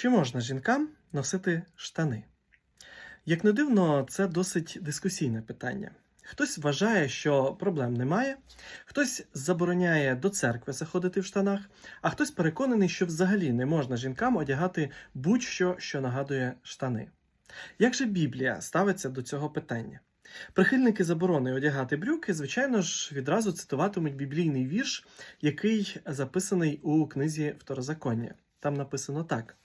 Чи можна жінкам носити штани? Як не дивно, це досить дискусійне питання. Хтось вважає, що проблем немає, хтось забороняє до церкви заходити в штанах, а хтось переконаний, що взагалі не можна жінкам одягати будь-що, що нагадує штани. Як же Біблія ставиться до цього питання? Прихильники заборони одягати брюки, звичайно ж, відразу цитуватимуть біблійний вірш, який записаний у книзі Второзаконня. Там написано так: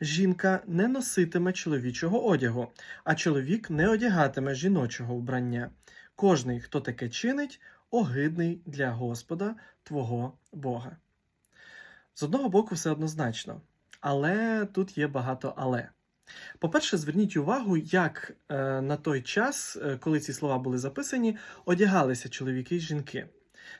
Жінка не носитиме чоловічого одягу, а чоловік не одягатиме жіночого вбрання. Кожний, хто таке чинить, огидний для Господа Твого Бога. З одного боку, все однозначно, але тут є багато але. По-перше, зверніть увагу, як е, на той час, е, коли ці слова були записані, одягалися чоловіки і жінки.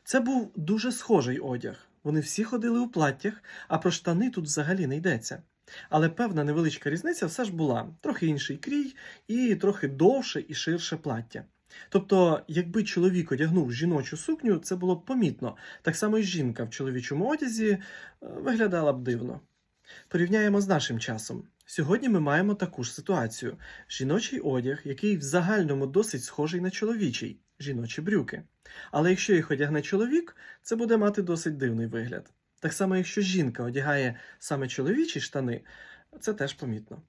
Це був дуже схожий одяг. Вони всі ходили у платтях, а про штани тут взагалі не йдеться. Але певна невеличка різниця все ж була: трохи інший крій і трохи довше і ширше плаття. Тобто, якби чоловік одягнув жіночу сукню, це було б помітно. Так само і жінка в чоловічому одязі е, виглядала б дивно. Порівняємо з нашим часом. Сьогодні ми маємо таку ж ситуацію: жіночий одяг, який в загальному досить схожий на чоловічий жіночі брюки. Але якщо їх одягне чоловік, це буде мати досить дивний вигляд. Так само, якщо жінка одягає саме чоловічі штани, це теж помітно.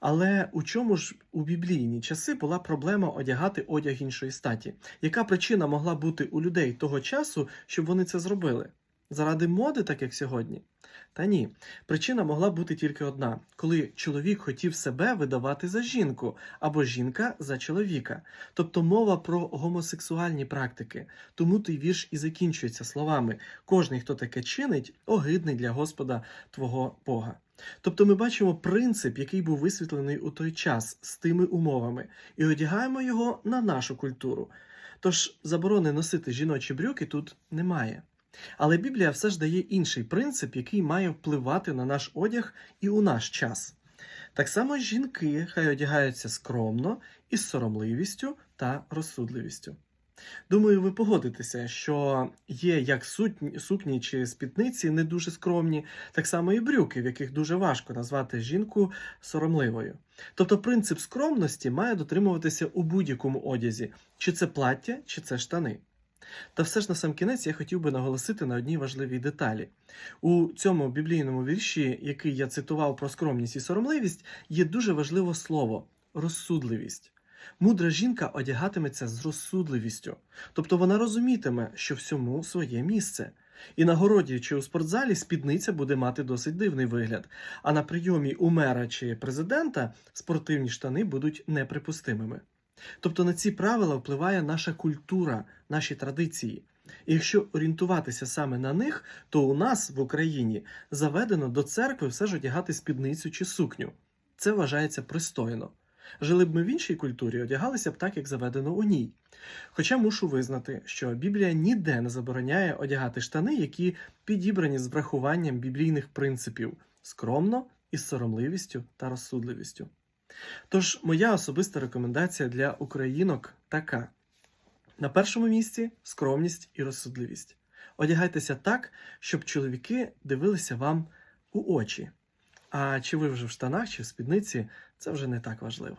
Але у чому ж у біблійні часи була проблема одягати одяг іншої статі? Яка причина могла бути у людей того часу, щоб вони це зробили? Заради моди, так як сьогодні? Та ні. Причина могла бути тільки одна: коли чоловік хотів себе видавати за жінку, або жінка за чоловіка. Тобто мова про гомосексуальні практики. Тому той вірш і закінчується словами: кожний, хто таке чинить, огидний для Господа Твого Бога. Тобто ми бачимо принцип, який був висвітлений у той час з тими умовами, і одягаємо його на нашу культуру. Тож заборони носити жіночі брюки тут немає. Але Біблія все ж дає інший принцип, який має впливати на наш одяг і у наш час. Так само жінки хай одягаються скромно, із соромливістю та розсудливістю. Думаю, ви погодитеся, що є як сукні чи спідниці не дуже скромні, так само і брюки, в яких дуже важко назвати жінку соромливою. Тобто принцип скромності має дотримуватися у будь-якому одязі, чи це плаття, чи це штани. Та все ж на сам кінець я хотів би наголосити на одній важливій деталі. У цьому біблійному вірші, який я цитував про скромність і соромливість, є дуже важливе слово розсудливість. Мудра жінка одягатиметься з розсудливістю, тобто вона розумітиме, що всьому своє місце. І на городі чи у спортзалі спідниця буде мати досить дивний вигляд, а на прийомі у мера чи президента спортивні штани будуть неприпустимими. Тобто на ці правила впливає наша культура, наші традиції. І якщо орієнтуватися саме на них, то у нас в Україні заведено до церкви все ж одягати спідницю чи сукню. Це вважається пристойно. Жили б ми в іншій культурі, одягалися б так, як заведено у ній. Хоча мушу визнати, що Біблія ніде не забороняє одягати штани, які підібрані з врахуванням біблійних принципів скромно, із соромливістю та розсудливістю. Тож, моя особиста рекомендація для українок така: на першому місці скромність і розсудливість. Одягайтеся так, щоб чоловіки дивилися вам у очі. А чи ви вже в штанах чи в спідниці, це вже не так важливо.